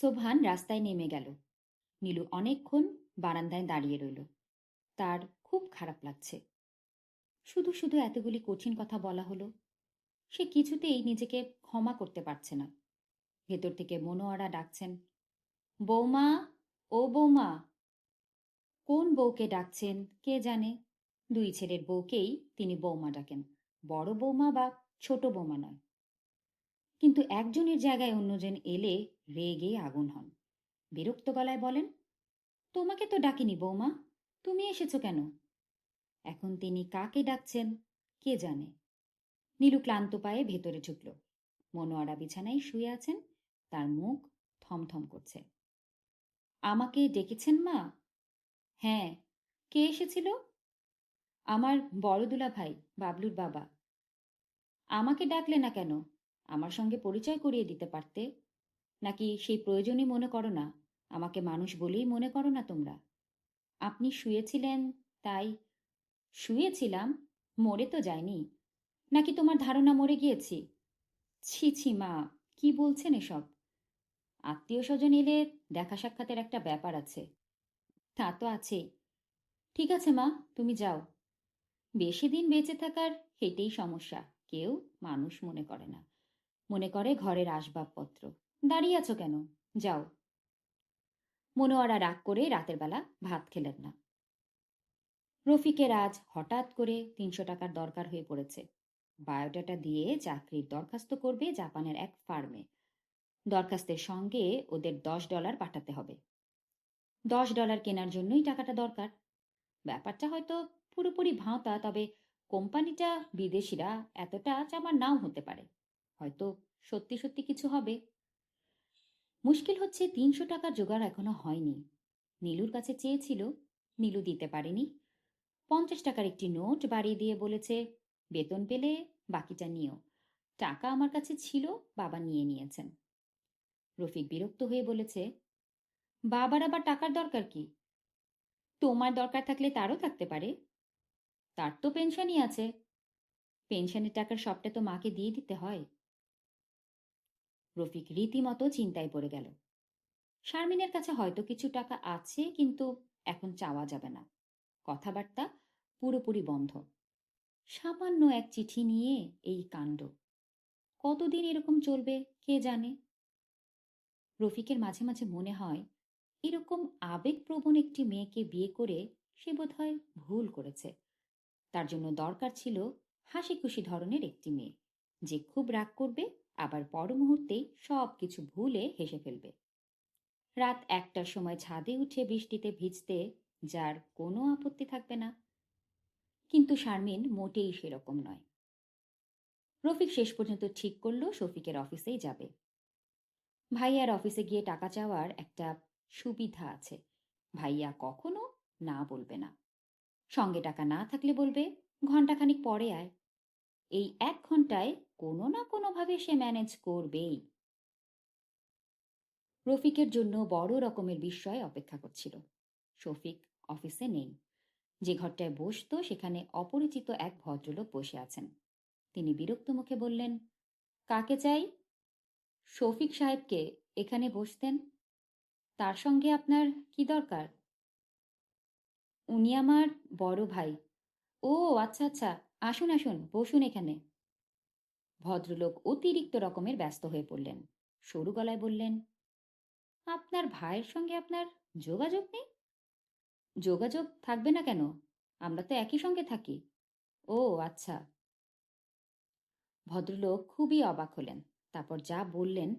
সোভান রাস্তায় নেমে গেল। নীলু অনেকক্ষণ বারান্দায় দাঁড়িয়ে রইল। তার খুব খারাপ লাগছে। শুধু শুধু এতগুলি কঠিন কথা বলা হলো। সে কিছুতেই নিজেকে ক্ষমা করতে পারছে না। ভেতর থেকে মনোয়ারা ডাকছেন, বৌমা, ও বৌমা! কোন বউকে ডাকছেন কে জানে? দুই ছেলের বউকেই তিনি বৌমা ডাকেন। বড় বৌমা বা ছোট বৌমা নয়। কিন্তু একজনের জায়গায় অন্যজন এলে রেগে আগুন হন। বিরক্ত গলায় বলেন, তোমাকে তো ডাকিনি বৌমা, তুমি এসেছ কেন? এখন তিনি কাকে ডাকছেন, কে জানে? নীলু ক্লান্ত পায়ে ভেতরে ঢুকল। মনোয়ারা বিছানায় শুয়ে আছেন, তার মুখ থমথম করছে। আমাকে ডেকেছেন মা? হ্যাঁ কে এসেছিল? আমার বড়দুলা ভাই বাবলুর বাবা। আমাকে ডাকলে না কেন? আমার সঙ্গে পরিচয় করিয়ে দিতে পারতে? নাকি সেই প্রয়োজনই মনে করো না, আমাকে মানুষ বলেই মনে করো না তোমরা? আপনি শুয়েছিলেন, তাই শুয়েছিলাম, মরে তো যায়নি নাকি তোমার ধারণা মরে গিয়েছি? ছি ছি মা, কি বলছেন এসব? আত্মীয় স্বজন এলে দেখা সাক্ষাতের একটা ব্যাপার আছে। তা তো আছেই ঠিক আছে মা, তুমি যাও। বেশি দিন বেঁচে থাকার এটাই সমস্যা, কেউ মানুষ মনে করে না। মনে করে ঘরের আসবাবপত্র। দাঁড়িয়ে আছো কেন? যাও। মনোয়ারা রাগ করে রাতের বেলা ভাত খেলেন না। রফিকের আজ হঠাৎ করে তিনশো টাকার দরকার হয়ে পড়েছে। বায়োডাটা দিয়ে চাকরির দরখাস্ত করবে জাপানের এক ফার্মে। দরখাস্তের সঙ্গে ওদের দশ ডলার পাঠাতে হবে। দশ ডলার কেনার জন্যই টাকাটা দরকার। ব্যাপারটা হয়তো পুরোপুরি ভাঁতা, তবে কোম্পানিটা বিদেশিরা এতটা চামার নাও হতে পারে। হয়তো সত্যি সত্যি কিছু হবে। মুশকিল হচ্ছে তিনশো টাকার জোগাড় এখনও হয়নি। নীলুর কাছে চেয়েছিল, নীলু দিতে পারেনি। পঞ্চাশ টাকার একটি নোট বাড়িয়ে দিয়ে বলেছে, বেতন পেলে বাকিটা নিও। টাকা আমার কাছে ছিল, বাবা নিয়ে নিয়েছেন। রফিক বিরক্ত হয়ে বলেছে, বাবার আবার টাকার দরকার কি? তোমার দরকার থাকলে তারও থাকতে পারে। তার তো পেনশনই আছে। পেনশনের টাকার সবটা তো মাকে দিয়ে দিতে হয়। রফিক রীতিমতো চিন্তায় পড়ে গেল। শারমিনের কাছে হয়তো কিছু টাকা আছে, কিন্তু এখন চাওয়া যাবে না। কথাবার্তা পুরোপুরি বন্ধ। সামান্য এক চিঠি নিয়ে এই কাণ্ড। কতদিন এরকম চলবে, কে জানে? রফিকের মাঝে মাঝে মনে হয়, এরকম আবেগপ্রবণ একটি মেয়েকে বিয়ে করে সে বোধহয় ভুল করেছে। তার জন্য দরকার ছিল হাসি খুশি ধরনের একটি মেয়ে, যে খুব রাগ করবে আবার পর মুহূর্তেই সব কিছু ভুলে হেসে ফেলবে। রাত একটার সময় ছাদে উঠে বৃষ্টিতে ভিজতে যার কোনো আপত্তি থাকবে না। কিন্তু শারমিন মোটেই সেরকম নয়। রফিক শেষ পর্যন্ত ঠিক করল শফিকের অফিসেই যাবে। ভাইয়ার অফিসে গিয়ে টাকা চাওয়ার একটা সুবিধা আছে। ভাইয়া কখনো না বলবে না। সঙ্গে টাকা না থাকলে বলবে ঘন্টাখানিক পরে আয়। এই এক ঘন্টায় কোনো না কোনোভাবে সে ম্যানেজ করবেই। রফিকের জন্য বড় রকমের বিস্ময় অপেক্ষা করছিল। শফিক অফিসে নেই। যে ঘরটায় বসতো সেখানে অপরিচিত এক ভদ্রলোক বসে আছেন। তিনি বিরক্ত মুখে বললেন, কাকে চাই? শফিক সাহেবকে এখানে বসতেন? তার সঙ্গে আপনার কি দরকার? উনি আমার বড় ভাই। ও আচ্ছা আচ্ছা আসুন আসুন, বসুন এখানে। ভদ্রলোক অতিরিক্ত রকমের ব্যস্ত হয়ে পড়লেন। সরু গলায় বললেন, আপনার ভাইয়ের সঙ্গে আপনার যোগাযোগ নেই? যোগাযোগ থাকবে না কেন? আমরা তো একই সঙ্গে থাকি। ও আচ্ছা। ভদ্রলোক খুবই অবাক হলেন। তারপর যা বললেন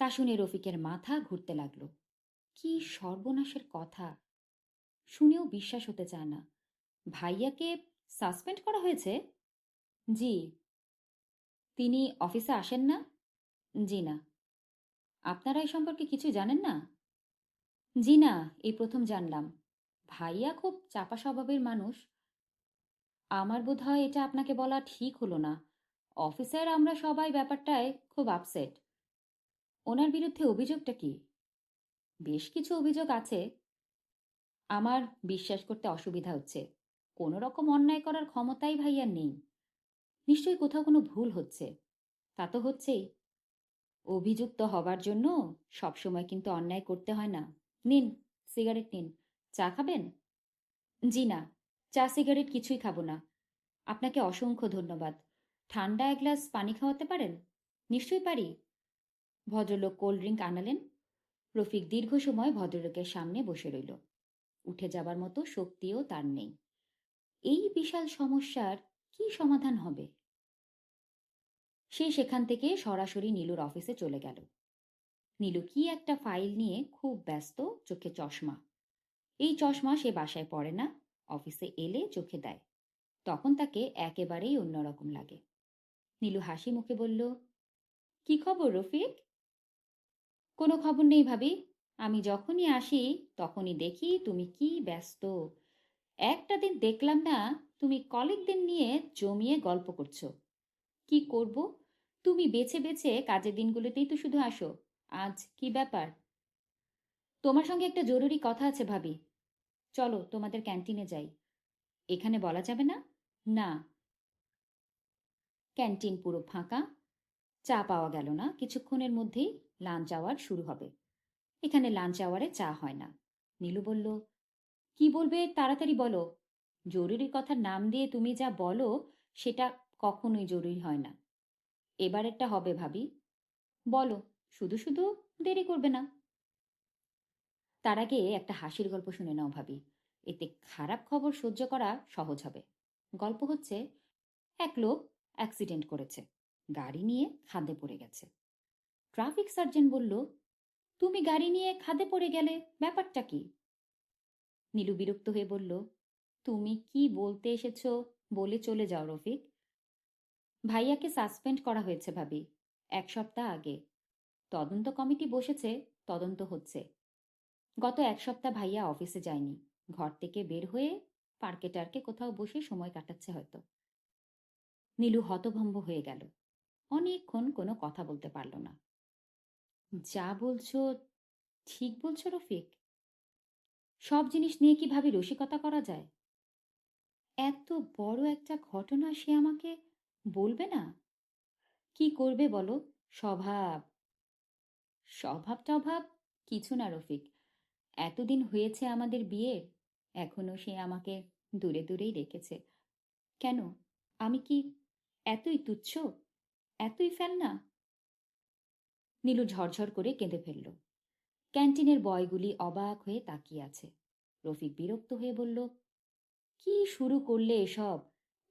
তা শুনে রফিকের মাথা ঘুরতে লাগল। কি সর্বনাশের কথা! শুনেও বিশ্বাস হতে চায় না। ভাইয়াকে সাসপেন্ড করা হয়েছে? জি। তিনি অফিসে আসেন না? জি না। আপনারা এই সম্পর্কে কিছু জানেন না? জি না, এই প্রথম জানলাম। ভাইয়া খুব চাপা স্বভাবের মানুষ। আমার বোধ হয় এটা আপনাকে বলা ঠিক হলো না। অফিসার আমরা সবাই ব্যাপারটায় খুব আপসেট ওনার বিরুদ্ধে অভিযোগটা কি? বেশ কিছু অভিযোগ আছে। আমার বিশ্বাস করতে অসুবিধা হচ্ছে। কোনো রকম অন্যায় করার ক্ষমতাই ভাইয়ার নেই। নিশ্চয়ই কোথাও কোনো ভুল হচ্ছে। তা তো হচ্ছেই। অভিযুক্ত হবার জন্য সবসময় কিন্তু অন্যায় করতে হয় না। নিন, সিগারেট নিন। চা খাবেন? জি না, চা, সিগারেট কিছুই খাব না। আপনাকে অসংখ্য ধন্যবাদ। ঠান্ডা এক গ্লাস পানি খাওয়াতে পারেন? নিশ্চয়ই পারি। ভদ্রলোক কোল্ড ড্রিঙ্ক আনালেন। রফিক দীর্ঘ সময় ভদ্রলোকের সামনে বসে রইল। উঠে যাবার মতো শক্তিও তার নেই। এই বিশাল সমস্যার কি সমাধান হবে? সে সেখান থেকে সরাসরি নীলুর অফিসে চলে গেল। নীলু কি একটা ফাইল নিয়ে খুব ব্যস্ত চোখে চশমা। এই চশমা সে বাসায় পড়ে না, অফিসে এলে চোখে দেয়। তখন তাকে একেবারেই অন্যরকম লাগে। নীলু হাসি মুখে বলল, কি খবর রফিক? কোনো খবর নেই ভাবি। আমি যখনই আসি তখনই দেখি তুমি কি ব্যস্ত। একটা দিন দেখলাম না তুমি কলিগদের নিয়ে জমিয়ে গল্প করছ। কি করব? তুমি বেছে বেছে কাজের দিনগুলোতেই তো শুধু আসো। আজ কি ব্যাপার? তোমার সঙ্গে একটা জরুরি কথা আছে ভাবি। চলো তোমাদের ক্যান্টিনে যাই। এখানে বলা যাবে না? না। ক্যান্টিন পুরো ফাঁকা। চা পাওয়া গেল না। কিছুক্ষণের মধ্যেই লাঞ্চ আওয়ার শুরু হবে। এখানে লাঞ্চ আওয়ারে চা হয় না। নীলু বলল, কি বলবে? তাড়াতাড়ি বলো। জরুরি কথার নাম দিয়ে তুমি যা বলো, সেটা কখনোই জরুরি হয় না। এবারেরটা হবে ভাবি। বলো, শুধু শুধু দেরি করবে না। তার আগে একটা হাসির গল্প শুনে নাও ভাবি। এতে খারাপ খবর সহ্য করা সহজ হবে। গল্প হচ্ছে, এক লোক অ্যাক্সিডেন্ট করেছে। গাড়ি নিয়ে খাদে পড়ে গেছে। ট্রাফিক সার্জন বলল, তুমি গাড়ি নিয়ে খাদে পড়ে গেলে ব্যাপারটা কি? নীলু বিরক্ত হয়ে বলল তুমি কি বলতে এসেছ বলে চলে যাও, রফিক। ভাইয়াকে সাসপেন্ড করা হয়েছে ভাবি, এক সপ্তাহ আগে। তদন্ত কমিটি বসেছে, তদন্ত হচ্ছে। গত এক সপ্তাহ ভাইয়া অফিসে যায়নি। ঘর থেকে বের হয়ে পার্কে টার্কে কোথাও বসে সময় কাটাচ্ছে হয়তো। নীলু হতভম্ব হয়ে গেল। অনেকক্ষণ কোনো কথা বলতে পারল না। যা বলছো, ঠিক বলছো রফিক। সব জিনিস নিয়ে কীভাবে রসিকতা করা যায়? এত বড় একটা ঘটনা সে আমাকে বলবে না? কি করবে বলো? স্বভাব। স্বভাব টভাব কিছু না রফিক। এতদিন হয়েছে আমাদের বিয়ে, এখনও সে আমাকে দূরে দূরেই রেখেছে। কেন? আমি কি এতই তুচ্ছ? এতই ফেল না নীলু ঝরঝর করে কেঁদে ফেলল। ক্যান্টিনের বয়গুলি অবাক হয়ে তাকিয়ে আছে। রফিক বিরক্ত হয়ে বলল কি শুরু করলে এসব?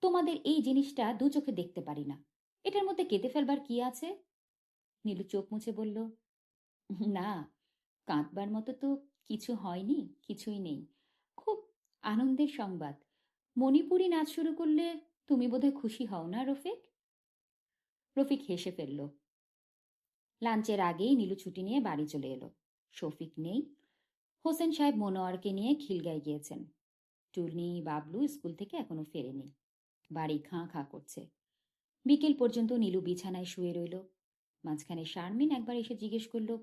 তোমাদের এই জিনিসটা দু চোখে দেখতে পারি না। এটার মধ্যে কেঁদে ফেলবার কি আছে? নীলু চোখ মুছে বলল, না, কাঁদবার মতো তো কিছু হয়নি, কিছুই নেই। খুব আনন্দের সংবাদ। মণিপুরি নাচ শুরু করলে তুমি বোধহয় খুশি হও না, রফিক? রফিক হেসে ফেলল, লাঞ্চের আগেই নীলু ছুটি নিয়ে বাড়ি চলে এলো। শফিক নেই। হোসেন সাহেব মনোয়ারকে নিয়ে খিলগায় গিয়েছেন। টুলনি বাবলু স্কুল থেকে এখনও ফেরেনি। বাড়ি খাঁ খাঁ করছে। বিকেল পর্যন্ত নীলু বিছানায় শুয়ে রইল। মাঝখানে শারমিন একবার এসে জিজ্ঞেস করল,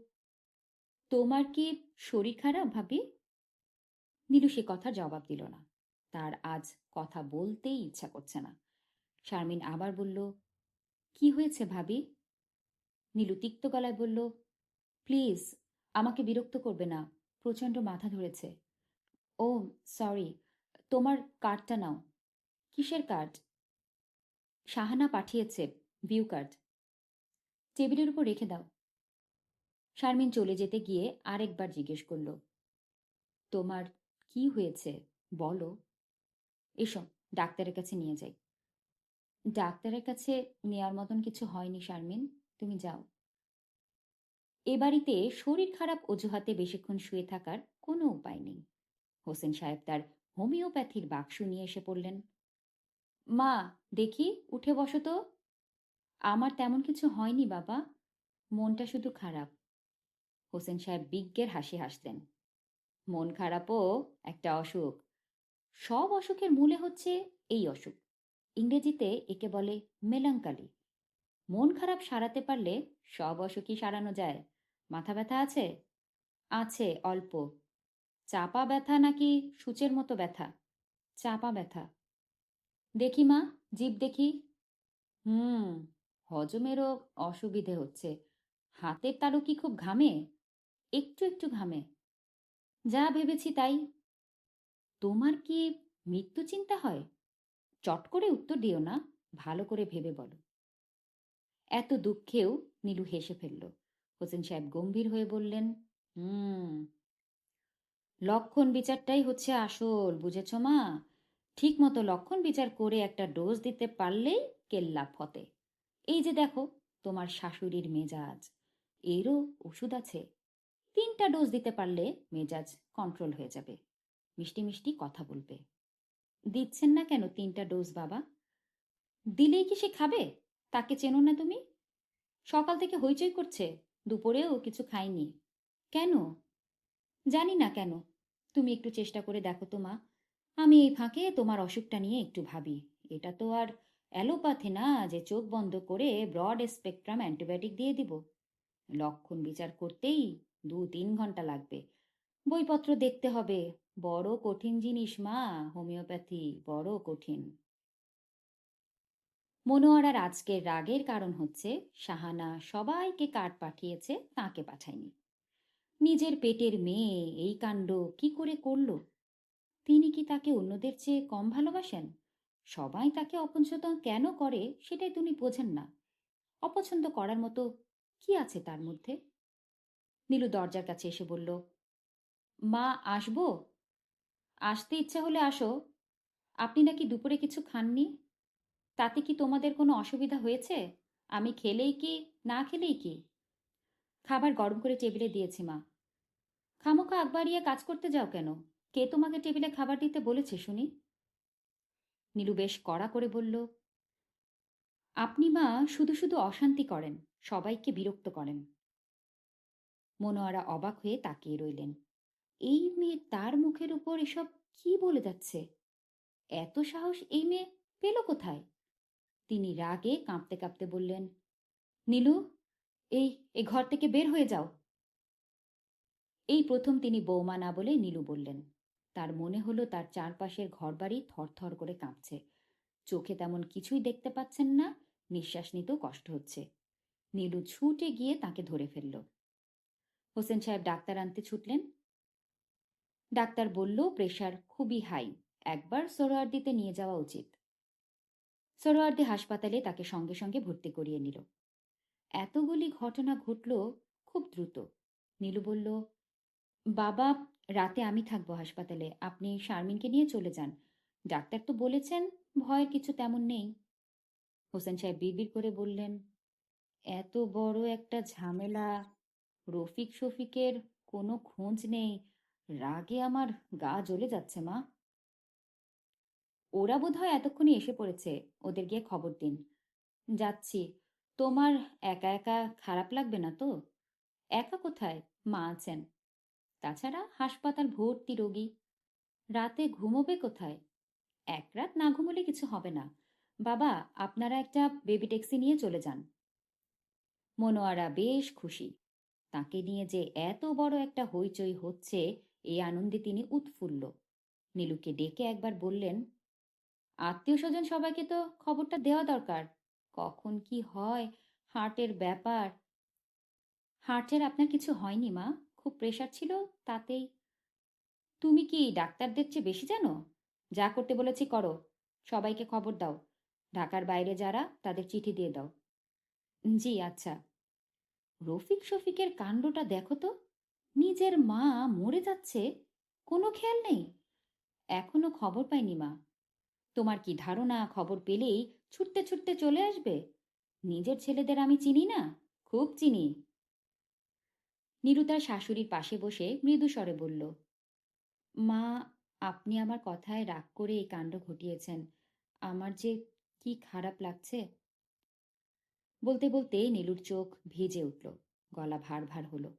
তোমার কি শরীর খারাপ ভাবি? নীলু সে কথা জবাব দিল না। তার আজ কথা বলতেই ইচ্ছা করছে না। শারমিন আবার বলল, কি হয়েছে ভাবি? নীলু তিক্ত গলায় বলল, প্লিজ, আমাকে বিরক্ত করবে না। প্রচণ্ড মাথা ধরেছে। ও সরি তোমার কার্ডটা নাও। কিসের কার্ড সাহানা পাঠিয়েছে ভিউ কার্ড টেবিলের উপর রেখে দাও। শারমিন চলে যেতে গিয়ে আরেকবার জিজ্ঞেস করল, তোমার কি হয়েছে? বলো। এসো, ডাক্তারের কাছে নিয়ে যাই। ডাক্তারের কাছে নেওয়ার মতন কিছু হয়নি শারমিন, তুমি যাও। এ বাড়িতে শরীর খারাপ অজুহাতে বেশিক্ষণ শুয়ে থাকার কোনো উপায় নেই। হোসেন সাহেব তার হোমিওপ্যাথির বাক্স নিয়ে এসে পড়লেন। মা, দেখি, উঠে বসো তো। আমার তেমন কিছু হয়নি, বাবা। মনটা শুধু খারাপ। হোসেন সাহেব বিজ্ঞের হাসি হাসলেন। মন খারাপও, একটা অসুখ। সব অসুখের মূলে হচ্ছে এই অসুখ। ইংরেজিতে একে বলে মেলাঙ্কালি। মন খারাপ সারাতে পারলে সব অসুখই সারানো যায়। মাথা ব্যথা আছে? আছে, অল্প। চাপা ব্যথা নাকি সূচের মতো ব্যথা? চাপা ব্যথা। দেখি মা জীব দেখি। হুম হজমেরও অসুবিধে হচ্ছে। হাতের তালু কি খুব ঘামে? একটু একটু ঘামে। যা ভেবেছি তাই। তোমার কি মৃত্যু চিন্তা হয়? চট করে উত্তর দিও না, ভালো করে ভেবে বলো। এত দুঃখেও নীলু হেসে ফেলল। হোসেন সাহেব গম্ভীর হয়ে বললেন, হুম লক্ষণ বিচারটাই হচ্ছে আসল, বুঝেছ মা? ঠিক মতো লক্ষণ বিচার করে একটা ডোজ দিতে পারলেই কেল্লা ফতে এই যে দেখো, তোমার শাশুড়ির মেজাজ, এরও ওষুধ আছে। তিনটা ডোজ দিতে পারলে মেজাজ কন্ট্রোল হয়ে যাবে। মিষ্টি মিষ্টি কথা বলবে। দিচ্ছেন না কেন তিনটা ডোজ বাবা? দিলেই কি সে খাবে? তাকে চেনো না তুমি? সকাল থেকে হইচই করছে, দুপুরেও কিছু খায়নি। কেন? জানি না কেন। তুমি একটু চেষ্টা করে দেখো তো, মা। আমি এই ফাঁকে তোমার অসুখটা নিয়ে একটু ভাবি। এটা তো আর অ্যালোপ্যাথি না যে চোখ বন্ধ করে ব্রড স্পেকট্রাম অ্যান্টিবায়োটিক দিয়ে দিব। লক্ষণ বিচার করতেই দু তিন ঘণ্টা লাগবে। বইপত্র দেখতে হবে। বড় কঠিন জিনিস, মা। হোমিওপ্যাথি বড় কঠিন। মনোয়ারার আজকের রাগের কারণ হচ্ছে, শাহানা সবাইকে কার্ড পাঠিয়েছে, তাকে পাঠায়নি। নিজের পেটের মেয়ে, এই কাণ্ড কি করে করল? তিনি কি তাকে অন্যদের চেয়ে কম ভালোবাসেন? সবাই তাকে অপছন্দ কেন করে সেটাই তিনি বোঝেন না। অপছন্দ করার মতো কি আছে তার মধ্যে? নীলু দরজার কাছে এসে বলল, মা, আসব? আসতে ইচ্ছা হলে আসো। আপনি নাকি দুপুরে কিছু খাননি? তাতে কি তোমাদের কোনো অসুবিধা হয়েছে? আমি খেলেই কি, না খেলেই কি? খাবার গরম করে টেবিলে দিয়েছি মা। খামোখা আকবারিয়ে কাজ করতে যাও কেন? কে তোমাকে টেবিলে খাবার দিতে বলেছে শুনি? নীলু বেশ কড়া করে বলল, আপনি মা শুধু শুধু অশান্তি করেন, সবাইকে বিরক্ত করেন। মনোয়ারা অবাক হয়ে তাকিয়ে রইলেন। এই মেয়ে তার মুখের উপর এসব কি বলে যাচ্ছে? এত সাহস এই মেয়ে পেল কোথায়? তিনি রাগে কাঁপতে কাঁপতে বললেন, নীলু, এই এ ঘর থেকে বের হয়ে যাও। এই প্রথম তিনি বৌমা না বলে নীলু বললেন। তার মনে হলো তার চারপাশের ঘরবাড়ি থরথর করে কাঁপছে। চোখে তেমন কিছুই দেখতে পাচ্ছেন না, নিঃশ্বাস নিতেও কষ্ট হচ্ছে। নীলু ছুটে গিয়ে তাকে ধরে ফেলল। হোসেন সাহেব ডাক্তার আনতে ছুটলেন। ডাক্তার বলল, প্রেশার খুবই হাই, একবার সোহরাওয়ার্দিতে নিয়ে যাওয়া উচিত। সোহরাওয়ার্দি হাসপাতালে তাকে সঙ্গে সঙ্গে ভর্তি করিয়ে নিল। এতগুলি ঘটনা ঘটল খুব দ্রুত। নীলু বলল বাবা, রাতে আমি থাকব হাসপাতালে। আপনি শারমিনকে নিয়ে চলে যান। ডাক্তার তো বলেছেন, ভয়ের কিছু তেমন নেই। হোসেন সাহেব বিড়বিড় করে বললেন, এত বড় একটা ঝামেলা। রফিক শফিকের কোনো খোঁজ নেই। রাগে আমার গা জ্বলে যাচ্ছে, মা। ওরা বোধ হয় এতক্ষণে এসে পড়েছে। ওদের গিয়ে খবর দিন। যাচ্ছি। তোমার একা একা খারাপ লাগবে না তো? একা কোথায়? মা আছেন। তাছাড়া হাসপাতাল ভর্তি রোগী। রাতে ঘুমোবে কোথায়? এক রাত না ঘুমোলে কিছু হবে না। বাবা, আপনারা একটা বেবি ট্যাক্সি নিয়ে চলে যান। মনোয়ারা বেশ খুশি। তাকে নিয়ে যে এত বড় একটা হইচই হচ্ছে এই আনন্দে তিনি উৎফুল্ল। নীলুকে ডেকে একবার বললেন আত্মীয় স্বজন সবাইকে তো খবরটা দেওয়া দরকার। কখন কি হয়, হার্টের ব্যাপার? হার্টের আপনার কিছু হয়নি, মা। খুব প্রেশার ছিল তাতেই। তুমি কি ডাক্তারদের চেয়ে বেশি জানো? যা করতে বলেছি করো। সবাইকে খবর দাও। ঢাকার বাইরে যারা, তাদের চিঠি দিয়ে দাও। জি আচ্ছা। রফিক শফিকের কাণ্ডটা দেখো তো। নিজের মা মরে যাচ্ছে, কোনো খেয়াল নেই। এখনও খবর পাইনি মা। তোমার কি ধারণা? খবর পেলেই ছুটতে ছুটতে চলে আসবে? নিজের ছেলেদের আমি চিনি না, খুব চিনি। নীরু তার শাশুড়ির পাশে বসে মৃদু স্বরে বলল, মা, আপনি আমার কথায় রাগ করে এই কাণ্ড ঘটিয়েছেন। আমার যে কি খারাপ লাগছে? বলতে বলতে নীলুর চোখ ভিজে উঠল, গলা ভার ভার হলো।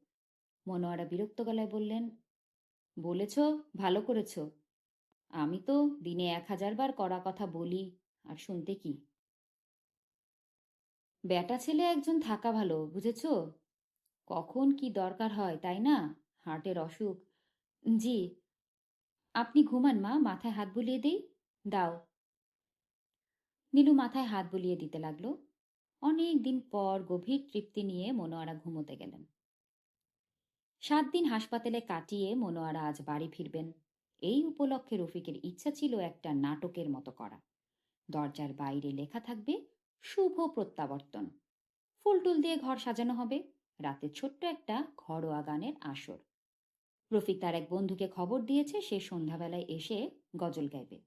মনোয়ারা বিরক্ত গলায় বললেন, বলেছ, ভালো করেছ। আমি তো দিনে এক হাজার বার করা কথা বলি, আর শুনতে কি? বেটা ছেলে একজন থাকা ভালো, বুঝেছ? কখন কি দরকার হয়, তাই না? হার্টের অসুখ। জি। আপনি ঘুমান মা, মাথায় হাত বুলিয়ে দেই। দাও। নীলু মাথায় হাত বুলিয়ে দিতে লাগল। অনেক দিন পর গভীর তৃপ্তি নিয়ে মনোয়ারা ঘুমোতে গেলেন। সাত দিন হাসপাতালে কাটিয়ে মনোয়ারা আজ বাড়ি ফিরবেন। এই উপলক্ষে রফিকের ইচ্ছা ছিল একটা নাটকের মতো করা। দরজার বাইরে লেখা থাকবে, শুভ প্রত্যাবর্তন। ফুলটুল দিয়ে ঘর সাজানো হবে। রাতে ছোট্ট একটা ঘরোয়া গানের আসর। রফিক তার এক বন্ধুকে খবর দিয়েছে, সে সন্ধ্যাবেলায় এসে গজল গাইবে।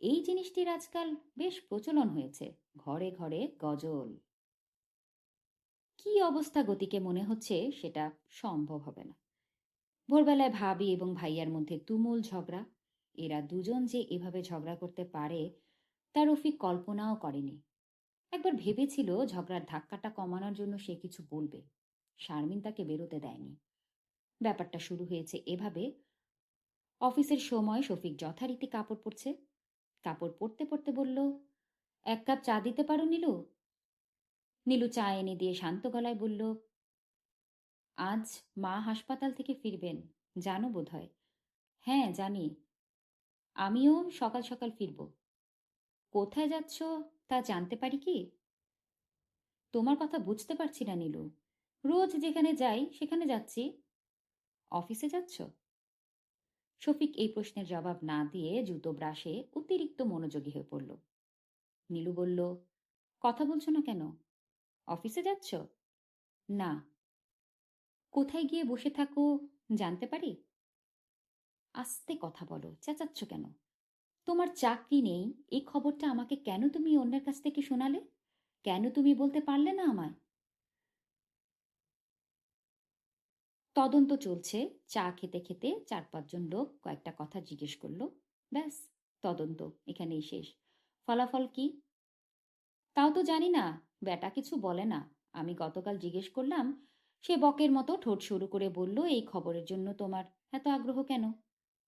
এই জিনিসটির আজকাল বেশ প্রচলন হয়েছে, ঘরে ঘরে গজল। কি অবস্থা গতিকে মনে হচ্ছে সেটা সম্ভব হবে না। ভোরবেলায় ভাবি এবং ভাইয়ার মধ্যে তুমুল ঝগড়া। এরা দুজন যে এভাবে ঝগড়া করতে পারে, তা রফিক কল্পনাও করেনি। একবার ভেবেছিল ঝগড়ার ধাক্কাটা কমানোর জন্য সে কিছু বলবে। শারমিন তাকে বেরোতে দেয়নি। ব্যাপারটা শুরু হয়েছে এভাবে। অফিসের সময় শফিক যথারীতি কাপড় পরছে। কাপড় পরতে পরতে বলল, এক কাপ চা দিতে পারো নীলু? নীলু চা এনে দিয়ে শান্ত গলায় বলল, আজ মা হাসপাতাল থেকে ফিরবেন, জানো বোধ হয় হ্যাঁ জানি। আমিও সকাল সকাল ফিরব। কোথায় যাচ্ছ তা জানতে পারি কি? তোমার কথা বুঝতে পারছি না নীলু। রোজ যেখানে যাই, সেখানে যাচ্ছি। অফিসে যাচ্ছ? শফিক এই প্রশ্নের জবাব না দিয়ে জুতো ব্রাশে অতিরিক্ত মনোযোগী হয়ে পড়ল। নীলু বলল, কথা বলছো না কেন? অফিসে যাচ্ছ? না। কোথায় গিয়ে বসে থাকো, জানতে পারি? আস্তে কথা বলো, চেঁচাচ্ছ কেন? তোমার চাকরি নেই এই খবরটা আমাকে কেন তুমি অন্যের কাছ থেকে শোনালে? কেন তুমি বলতে পারলে না আমায়? তদন্ত চলছে। চা খেতে খেতে চার পাঁচজন লোক কয়েকটা কথা জিজ্ঞেস করল। ব্যাস, তদন্ত এখানেই শেষ। ফলাফল কি? তাও তো জানি না। বেটা কিছু বলে না। আমি গতকাল জিজ্ঞেস করলাম, সে বকের মতো ঠোঁট শুরু করে বলল, এই খবরের জন্য তোমার এত আগ্রহ কেন?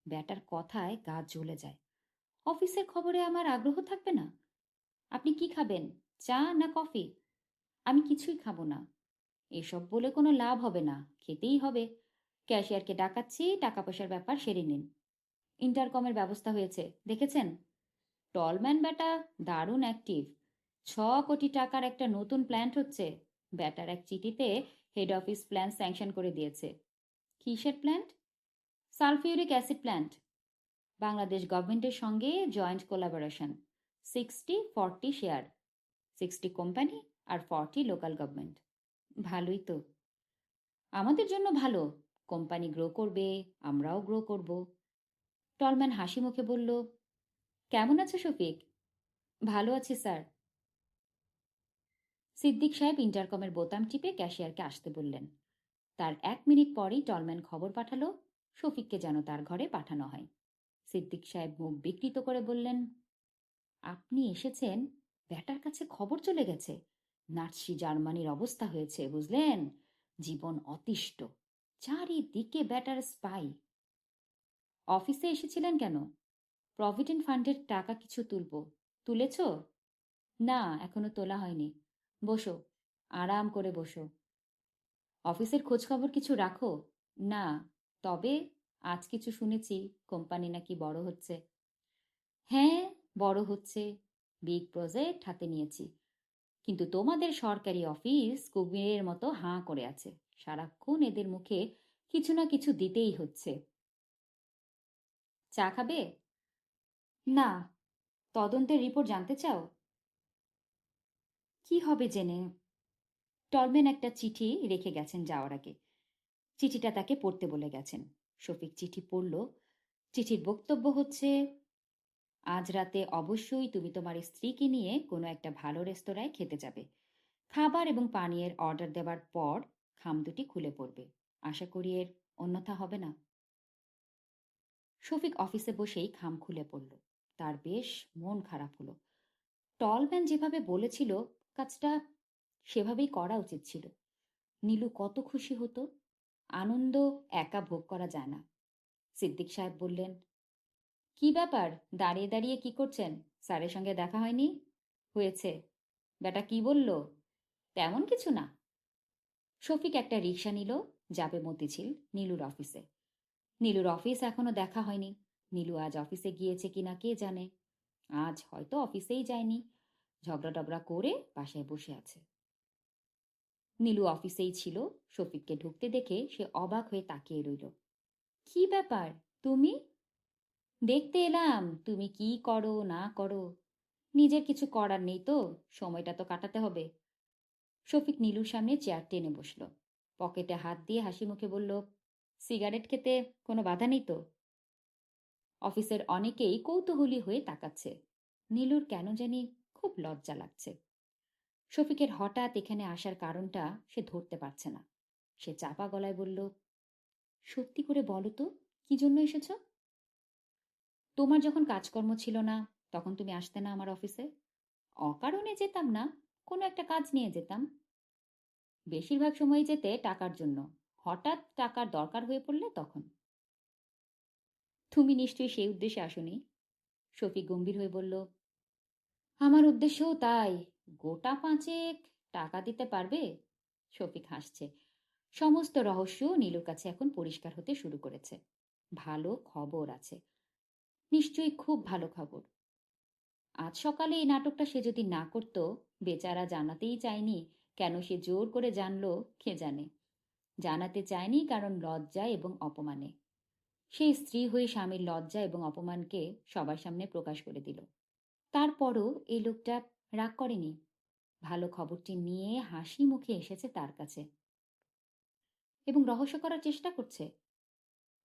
ব্যাটার কথায় গা জ্বলে যায়। অফিসের খবরে আমার আগ্রহ থাকবে না? আপনি কি খাবেন? চা না কফি? আমি কিছুই খাব না। এসব বলে কোনো লাভ হবে না, খেতেই হবে। ক্যাশিয়ারকে ডাকাচ্ছি টাকা পয়সার ব্যাপার সেরে নিন। ইন্টারকমের ব্যবস্থা হয়েছে, দেখেছেন? টলম্যান ব্যাটা দারুণ অ্যাক্টিভ। ছ কোটি টাকার একটা নতুন প্ল্যান্ট হচ্ছে। ব্যাটার এক চিঠিতে হেড অফিস প্ল্যান স্যাংশন করে দিয়েছে। কিসের plant? Sulphuric acid plant. Bangladesh গভর্নমেন্টের সঙ্গে joint collaboration. Sixty forty share. Sixty company আর ফর্টি লোকাল গভর্নমেন্ট। ভালোই তো। আমাদের জন্য ভালো। কোম্পানি গ্রো করবে, আমরাও গ্রো করব। টলম্যান হাসি মুখে বলল, কেমন আছে শফিক? ভালো আছি, স্যার। সিদ্দিক সাহেব ইন্টারকমের বোতাম টিপে ক্যাশিয়ারকে আসতে বললেন। তার এক মিনিট পরেই টলম্যান খবর পাঠালো, শফিককে যেন তার ঘরে পাঠানো হয়। সিদ্দিক সাহেব মুখ বিকৃত করে বললেন, আপনি এসেছেন? ব্যাটার কাছে খবর চলে গেছে। নার্সি জার্মানির অবস্থা হয়েছে, বুঝলেন? জীবন অতিষ্ঠ। চারিদিকে ব্যাটার স্পাই। অফিসে এসেছিলেন কেন? প্রভিডেন্ট ফান্ডের টাকা কিছু তুলব। তুলেছ? না, এখনও তোলা হয়নি। বসো, আরাম করে বসো। অফিসের খোঁজখবর কিছু রাখো? না, তবে আজ কিছু শুনেছি, কোম্পানি নাকি বড় হচ্ছে। হ্যাঁ বড় হচ্ছে। বিগ প্রজেক্ট হাতে নিয়েছি। কিন্তু তোমাদের সরকারি অফিস কুমিরের মতো হাঁ করে আছে। সারাক্ষণ এদের মুখে কিছু না কিছু দিতেই হচ্ছে। চা খাবে? না। তদন্তের রিপোর্ট জানতে চাও? কি হবে জেনে? টলমেন একটা চিঠি রেখে গেছেন যাওয়ার আগে। চিঠিটা তাকে পড়তে বলে গেছেন। শফিক চিঠি পড়ল। চিঠির বক্তব্য হচ্ছে আজ রাতে অবশ্যই তুমি তোমার স্ত্রীকে নিয়ে কোনো একটা ভালো রেস্তোরাঁয় খেতে যাবে। খাবার এবং পানীয়ের অর্ডার দেওয়ার পর খাম দুটি খুলে পড়বে। আশা করি এর অন্যথা হবে না। শফিক অফিসে বসেই খাম খুলে পড়ল। তার বেশ মন খারাপ হলো। টলম্যান যেভাবে বলেছিল, কাজটা সেভাবেই করা উচিত ছিল। নীলু কত খুশি হতো। আনন্দ একা ভোগ করা যায় না। সিদ্দিক সাহেব বললেন কি ব্যাপার? দাঁড়িয়ে দাঁড়িয়ে কি করছেন? স্যারের সঙ্গে দেখা হয়নি? হয়েছে। বেটা কি বলল? তেমন কিছু না। শফিক একটা রিক্সা নিল, যাবে মতিঝিল, নীলুর অফিসে। নীলুর অফিস এখনও দেখা হয়নি। নীলু আজ অফিসে গিয়েছে কিনা কে জানে? আজ হয়তো অফিসেই যায়নি। ঝগড়া টগড়া করে বাসায় বসে আছে। নীলু অফিসেই ছিল। শফিককে ঢুকতে দেখে সে অবাক হয়ে তাকিয়ে রইল। কি ব্যাপার? তুমি? দেখতে এলাম, তুমি কি করো, না করো? নিজের কিছু করার নেই তো, সময়টা তো কাটাতে হবে। শফিক নীলুর সামনে চেয়ার টেনে বসল। পকেটে হাত দিয়ে হাসি মুখে বলল, সিগারেট খেতে কোনো বাধা নেই তো? অফিসের অনেকেই কৌতূহলী হয়ে তাকাচ্ছে। নীলুর কেন জানি খুব লজ্জা লাগছে। শফিকের হঠাৎ এখানে আসার কারণটা সে ধরতে পারছে না। সে চাপা গলায় বলল, সত্যি করে বলো তো, কি জন্য এসেছ? তোমার যখন কাজকর্ম ছিল না, তখন তুমি আসতে না আমার অফিসে? অকারণে যেতাম না, কোনো একটা কাজ নিয়ে যেতাম। বেশিরভাগ সময় যেতে টাকার জন্য, হঠাৎ টাকার দরকার হয়ে পড়লে তখন। তুমি নিশ্চয়ই সেই উদ্দেশ্যে আসনি? শফিক গম্ভীর হয়ে বলল, আমার উদ্দেশ্যও তাই, গোটা পাঁচেক টাকা দিতে পারবে? শফিক হাসছে। সমস্ত রহস্য নীলুর কাছে এখন পরিষ্কার হতে শুরু করেছে। ভালো খবর আছে। নিশ্চয়ই খুব ভালো খবর। আজ সকালে এই নাটকটা সে যদি না করত, বেচারা জানাতেই চায়নি কেন সে জোর করে জানলো কে জানে। জানাতে চায়নি কারণ লজ্জা এবং অপমানে। সে স্ত্রী হয়ে স্বামীর লজ্জা এবং অপমানকে সবার সামনে প্রকাশ করে দিল। তারপরও এই লোকটা রাগ করেনি। ভালো খবরটি নিয়ে হাসি মুখে এসেছে তার কাছে। এবং রহস্য করার চেষ্টা করছে।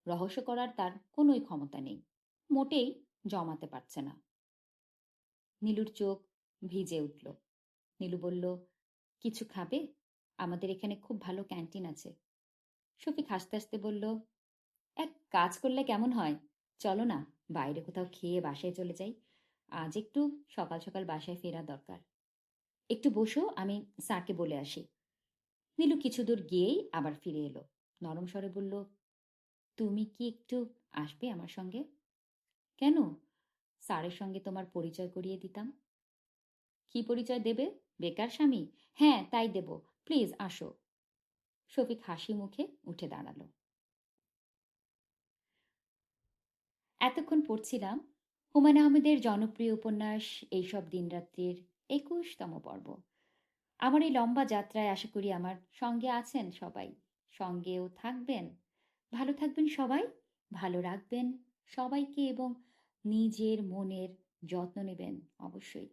রহস্য করার তার কোনোই ক্ষমতা নেই। মোটেই জমাতে পারছে না। নীলুর চোখ ভিজে উঠল। নীলু বলল, কিছু খাবে? আমাদের এখানে খুব ভালো ক্যান্টিন আছে। শফিক হাসতে হাসতে বলল, এক কাজ করলে কেমন হয়? চলো না, বাইরে কোথাও খেয়ে বাসায় চলে যাই। আজ একটু সকাল সকাল বাসায় ফেরা দরকার। একটু বসো, আমি স্যারকে বলে আসি। নীলু কিছু দূর গিয়েই আবার ফিরে এলো। নরম স্বরে বলল, তুমি কি একটু আসবে আমার সঙ্গে? কেন? স্যারের সঙ্গে তোমার পরিচয় করিয়ে দিতাম। কি পরিচয় দেবে? বেকার স্বামী? হ্যাঁ তাই দেব। প্লিজ, আসো। শফিক হাসি মুখে উঠে দাঁড়াল। এতক্ষণ পড়ছিলাম হুমায়ুন আহমেদের জনপ্রিয় উপন্যাস এইসব দিনরাত্রির একুশতম পর্ব। আমার এই লম্বা যাত্রায় আশা করি আমার সঙ্গে আছেন সবাই। সঙ্গেও থাকবেন। ভালো থাকবেন সবাই, ভালো রাখবেন সবাইকে এবং নিজের মনের যত্ন নেবেন অবশ্যই।